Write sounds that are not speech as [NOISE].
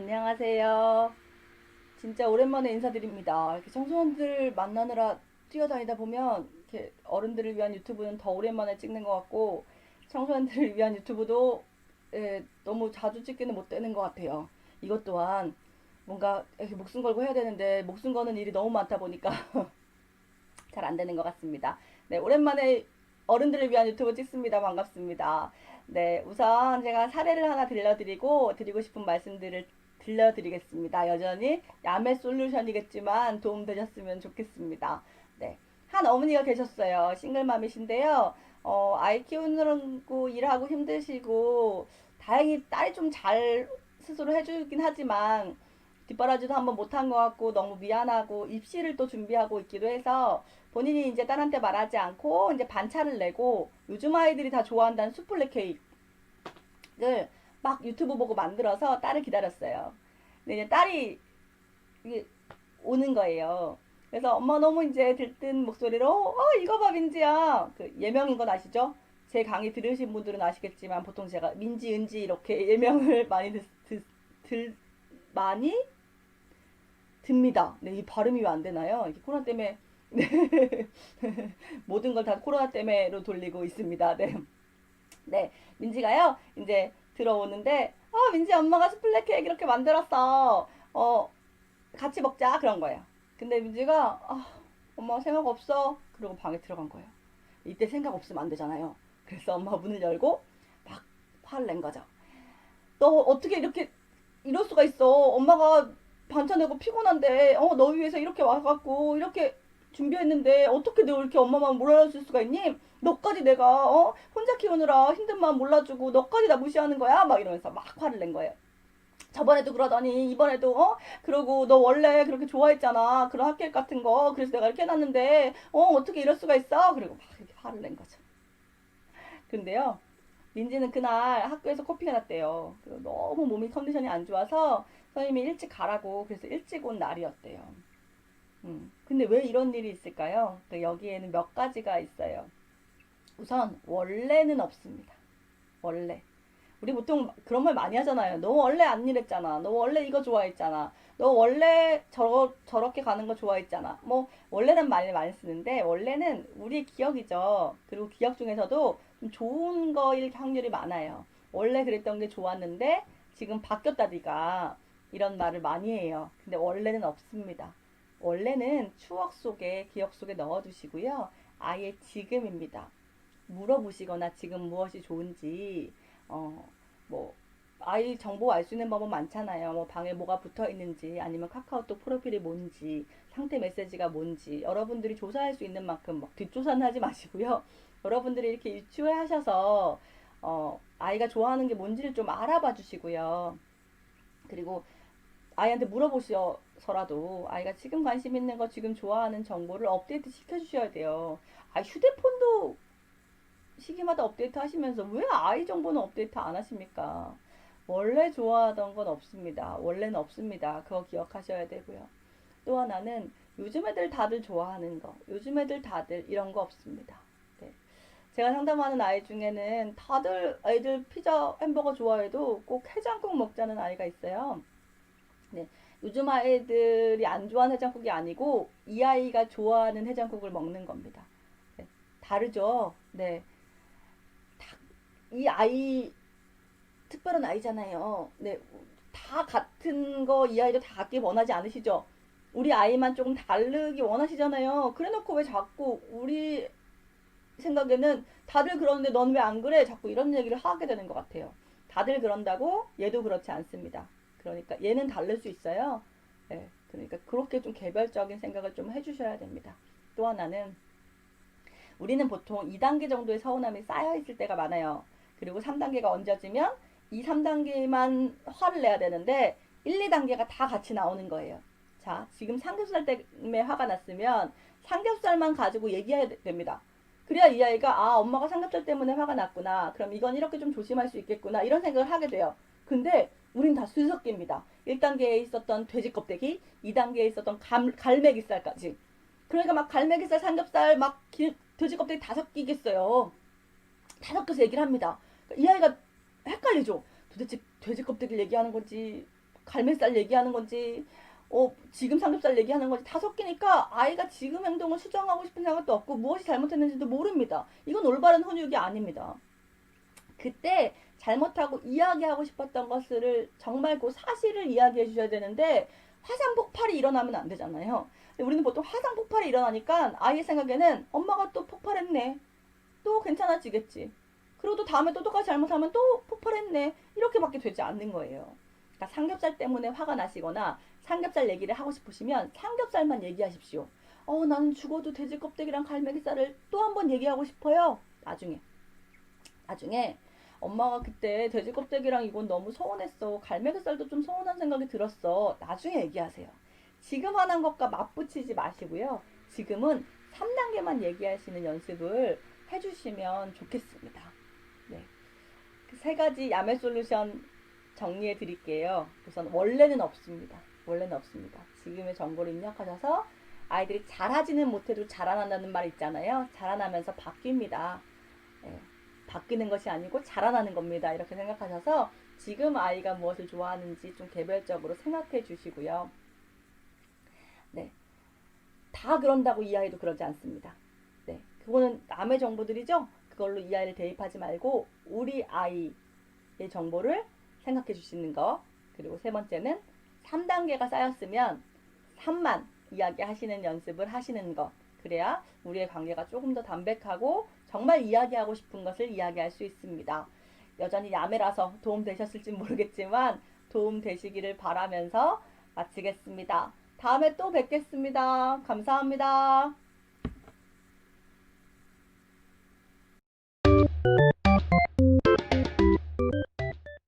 안녕하세요. 진짜 오랜만에 인사드립니다. 이렇게 청소년들 만나느라 뛰어다니다 보면 이렇게 어른들을 위한 유튜브는 더 오랜만에 찍는 것 같고 청소년들을 [LAUGHS] 위한 유튜브도 예, 너무 자주 찍기는 못 되는 것 같아요. 이것 또한 뭔가 이렇게 목숨 걸고 해야 되는데 목숨 거는 일이 너무 많다 보니까 [LAUGHS] 잘 안 되는 것 같습니다. 네, 오랜만에 어른들을 위한 유튜브 찍습니다. 반갑습니다. 네, 우선 제가 사례를 하나 들려드리고 드리고 싶은 말씀들을 들려드리겠습니다. 여전히 야매 솔루션이겠지만 도움 되셨으면 좋겠습니다. 네, 한 어머니가 계셨어요. 싱글맘이신데요. 어, 아이 거 일하고 힘드시고 다행히 딸이 좀 잘 스스로 해주긴 하지만 뒷바라지도 한번 못한 것 같고 너무 미안하고 입시를 또 준비하고 있기도 해서 본인이 이제 딸한테 말하지 않고 이제 반차를 내고 요즘 아이들이 다 좋아한다는 수플레 케이크를 막 유튜브 보고 만들어서 딸을 기다렸어요. 근데 이제 딸이 오는 거예요. 그래서 엄마 너무 이제 들뜬 목소리로 어 이거 봐 민지야 그 예명인 건 아시죠? 제 강의 들으신 분들은 아시겠지만 보통 제가 민지 은지 이렇게 [LAUGHS] 예명을 많이 듣, 듣, 들 많이 듭니다. 네, 이 발음이 왜 안 되나요? 이게 코로나 때문에 네. [LAUGHS] 모든 걸 다 코로나 때문에로 돌리고 있습니다. 네. 네, 민지가요, 이제 들어오는데, 어, 민지 엄마가 스플레 케이크 이렇게 만들었어. 어, 같이 먹자. 그런 거예요. 근데 민지가, 아, 엄마 생각 없어. 그러고 방에 들어간 거예요. 이때 생각 없으면 안 되잖아요. 그래서 엄마 문을 열고 막 화를 낸 거죠. 너 어떻게 이렇게 이럴 수가 있어? 엄마가 반찬 내고 피곤한데, 어, 너 위해서 이렇게 와갖고, 이렇게 준비했는데, 어떻게 너 이렇게 엄마 마음 몰라줄 수가 있니? 너까지 내가, 어, 혼자 키우느라 힘든 마음 몰라주고, 너까지 나 무시하는 거야? 막 이러면서 막 화를 낸 거예요. 저번에도 그러더니, 이번에도, 어? 그러고, 너 원래 그렇게 좋아했잖아. 그런 핫케이크 같은 거. 그래서 내가 이렇게 해놨는데, 어, 어떻게 이럴 수가 있어? 그리고 막 이렇게 화를 낸 거죠. 근데요, 민지는 그날 학교에서 코피가 났대요. 너무 몸이 컨디션이 안 좋아서 선생님이 일찍 가라고 그래서 일찍 온 날이었대요. 음, 근데 왜 이런 일이 있을까요? 그 여기에는 몇 가지가 있어요. 우선 원래는 없습니다. 원래. 우리 보통 그런 말 많이 하잖아요. 너 원래 안 이랬잖아. 너 원래 이거 좋아했잖아. 너 원래 저러, 저렇게 가는 거 좋아했잖아. 뭐, 원래는 말을 많이 쓰는데, 원래는 우리의 기억이죠. 그리고 기억 중에서도 좀 좋은 거일 확률이 많아요. 원래 그랬던 게 좋았는데, 지금 바뀌었다, 니가. 이런 말을 많이 해요. 근데 원래는 없습니다. 원래는 추억 속에, 기억 속에 넣어두시고요. 아예 지금입니다. 물어보시거나 지금 무엇이 좋은지, 어, 뭐, 아이 정보 알 수 있는 방법 많잖아요. 뭐 방에 뭐가 붙어 있는지, 아니면 카카오톡 프로필이 뭔지, 상태 메시지가 뭔지, 여러분들이 조사할 수 있는 만큼 막 뒷조사는 하지 마시고요. [LAUGHS] 여러분들이 이렇게 유추해 하셔서, 어, 아이가 좋아하는 게 뭔지를 좀 알아봐 주시고요. 그리고 아이한테 물어보셔서라도 아이가 지금 관심 있는 거, 지금 좋아하는 정보를 업데이트 시켜 주셔야 돼요. 아, 휴대폰도 시기마다 업데이트 하시면서 왜 아이 정보는 업데이트 안 하십니까? 원래 좋아하던 건 없습니다. 원래는 없습니다. 그거 기억하셔야 되고요. 또 하나는 요즘 애들 다들 좋아하는 거, 요즘 애들 다들 이런 거 없습니다. 네. 제가 상담하는 아이 중에는 다들 애들 피자, 햄버거 좋아해도 꼭 해장국 먹자는 아이가 있어요. 네. 요즘 아이들이 안 좋아하는 해장국이 아니고 이 아이가 좋아하는 해장국을 먹는 겁니다. 네. 다르죠? 네. 이 아이 특별한 아이잖아요. 네, 다 같은 거 이 아이도 다 같기 원하지 않으시죠? 우리 아이만 조금 다르기 원하시잖아요. 그래 놓고 왜 자꾸 우리 생각에는 다들 그러는데 넌 왜 안 그래? 자꾸 이런 얘기를 하게 되는 것 같아요. 다들 그런다고 얘도 그렇지 않습니다. 그러니까 얘는 다를 수 있어요. 네, 그러니까 그렇게 좀 개별적인 생각을 좀 해주셔야 됩니다. 또 하나는 우리는 보통 2단계 정도의 서운함이 쌓여 있을 때가 많아요. 그리고 3단계가 얹어지면 이 3단계만 화를 내야 되는데 1, 2단계가 다 같이 나오는 거예요. 자, 지금 삼겹살 때문에 화가 났으면 삼겹살만 가지고 얘기해야 됩니다. 그래야 이 아이가 아, 엄마가 삼겹살 때문에 화가 났구나. 그럼 이건 이렇게 좀 조심할 수 있겠구나. 이런 생각을 하게 돼요. 근데 우린 다 수수께입니다. 1단계에 있었던 돼지 껍데기, 2단계에 있었던 감, 갈매기살까지. 그러니까 막 갈매기살, 삼겹살, 막 기, 돼지 껍데기 다 섞이겠어요. 다 섞여서 얘기를 합니다. 이 아이가 헷갈리죠. 도대체 돼지 껍데기를 얘기하는 건지 갈매살 얘기하는 건지 어, 지금 삼겹살 얘기하는 건지 다 섞이니까 아이가 지금 행동을 수정하고 싶은 생각도 없고 무엇이 잘못했는지도 모릅니다. 이건 올바른 훈육이 아닙니다. 그때 잘못하고 이야기하고 싶었던 것을 정말 그 사실을 이야기해 주셔야 되는데 화산 폭발이 일어나면 안 되잖아요. 우리는 보통 화산 폭발이 일어나니까 아이의 생각에는 엄마가 또 폭발했네. 또 괜찮아지겠지. 그리고 또 다음에 또 똑같이 잘못하면 또 폭발했네. 이렇게밖에 되지 않는 거예요. 그러니까 삼겹살 때문에 화가 나시거나 삼겹살 얘기를 하고 싶으시면 삼겹살만 얘기하십시오. 어, 나는 죽어도 돼지 껍데기랑 갈매기살을 또 한 번 얘기하고 싶어요. 나중에. 나중에 엄마가 그때 돼지 껍데기랑 이건 너무 서운했어. 갈매기살도 좀 서운한 생각이 들었어. 나중에 얘기하세요. 지금 하는 것과 맞붙이지 마시고요. 지금은 3단계만 얘기하시는 연습을 해주시면 좋겠습니다. 네. 그세 가지 야매 솔루션 정리해 드릴게요. 우선 원래는 없습니다. 원래는 없습니다. 지금의 정보를 입력하셔서 아이들이 잘하지는 못해도 자라난다는 말 있잖아요. 자라나면서 바뀝니다. 예, 바뀌는 것이 아니고 자라나는 겁니다. 이렇게 생각하셔서 지금 아이가 무엇을 좋아하는지 좀 개별적으로 생각해 주시고요. 네. 다 그런다고 이 아이도 그러지 않습니다. 네. 그거는 남의 정보들이죠? 그걸로 이 아이를 대입하지 말고 우리 아이의 정보를 생각해 주시는 거. 그리고 세 번째는 3단계가 쌓였으면 3만 이야기 하시는 연습을 하시는 것. 그래야 우리의 관계가 조금 더 담백하고 정말 이야기하고 싶은 것을 이야기할 수 있습니다. 여전히 야매라서 도움 되셨을지 모르겠지만 도움 되시기를 바라면서 마치겠습니다. 다음에 또 뵙겠습니다. 감사합니다.